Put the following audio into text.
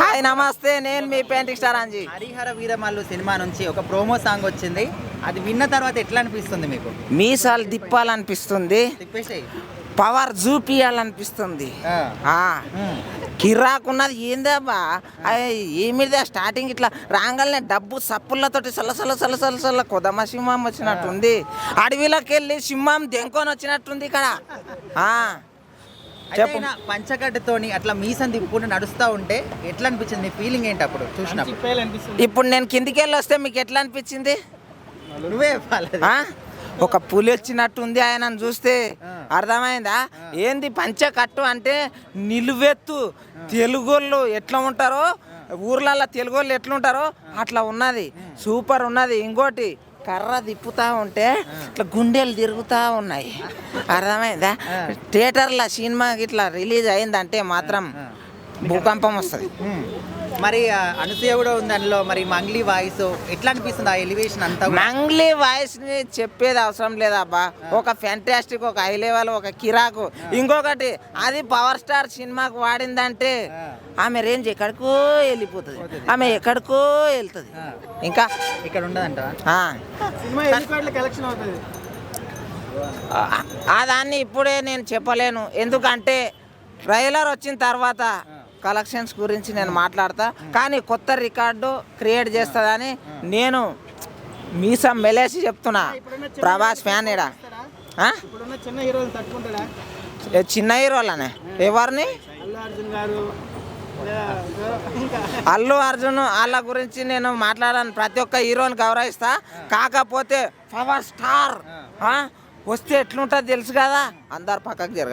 Hi నమస్తే నేను మీ painting star Anji. Harihara Veeramallu cinema నుంచి ఒక ప్రోమో సాంగ్ వచ్చింది. అది విన్న తర్వాత ఎట్లా అనిపిస్తుంది మీకు? మీసాలు తిప్పాలనిపిస్తుంది. పవర్ చూపియాలనిపిస్తుంది. కిరాకున్నది ఏందబ్బా ఏమిదా స్టార్టింగ్ ఇట్లా రాగానే డబ్బు సప్పులతోటి సల్ల సల్ల సల్ల సల్ల సల్ల కొదమ సింహం వచ్చినట్టుంది. అడవిలోకి వెళ్ళి సింహం దెంకొని వచ్చినట్టుంది ఇక్కడ. ఆ, చెప్పు. పంచగడ్డతోని అట్లా మీసం తిప్పుకుంటూ నడుస్తూ ఉంటే ఎట్లా అనిపించింది ఫీలింగ్ ఏంటి అప్పుడు? చూసినప్పుడు? ఇప్పుడు నేను కిందికి వెళ్ళి వస్తే మీకు ఎట్లా అనిపించింది నువ్వే చెప్పాలి? ఒక పులి వచ్చినట్టుంది ఆయనను చూస్తే అర్థమైందా? ఏంది పంచకట్టు అంటే నిలువెత్తు తెలుగోళ్ళు ఎట్లా ఉంటారో ఊర్లలో తెలుగోళ్ళు ఎట్లా ఉంటారో అట్లా ఉన్నది. సూపర్ ఉన్నది. ఇంకోటి కర్ర తిప్పుతా ఉంటే ఇట్లా గుండెలు తిరుగుతూ ఉన్నాయి. అర్థమైందా? థియేటర్లో సినిమా ఇట్లా రిలీజ్ అయిందంటే మాత్రం భూకంపం వస్తుంది. మరి అనసూయ కూడా ఉంది అందులో. మరి మంగ్లీ వాయిస్ ఎట్లా అనిపిస్తుంది ఆ ఎలివేషన్ అంతా? మంగ్లీ వాయిస్ని చెప్పేది అవసరం లేదబ్బా. ఒక ఫ్యాంటాస్టిక్ ఒక హై లెవెల్ ఒక కిరాకు. ఇంకొకటి అది పవర్ స్టార్ సినిమాకు వాడిందంటే ఆమె రేంజ్ ఎక్కడికో వెళ్ళిపోతుంది. ఆమె ఎక్కడికో వెళ్తుంది. ఇంకా? ఇక్కడ ఉండదంట. ఆ. దాన్ని ఇప్పుడే నేను చెప్పలేను. ఎందుకంటే ట్రైలర్ వచ్చిన తర్వాత కలెక్షన్స్ గురించి నేను మాట్లాడతా. కానీ కొత్త రికార్డు క్రియేట్ చేస్తుందని నేను మీసం మెలేసి చెప్తున్నా. ప్రభాస్ ఫ్యాన్ ఇడా చిన్న హీరోలనే? ఎవరిని? అల్లు అర్జున్ వాళ్ళ గురించి నేను మాట్లాడాను. ప్రతి ఒక్క హీరోని గౌరవిస్తా. కాకపోతే పవర్ స్టార్? వస్తే ఎట్లుంటుంది తెలుసు కదా? అందరు పక్కకు జరగాలి.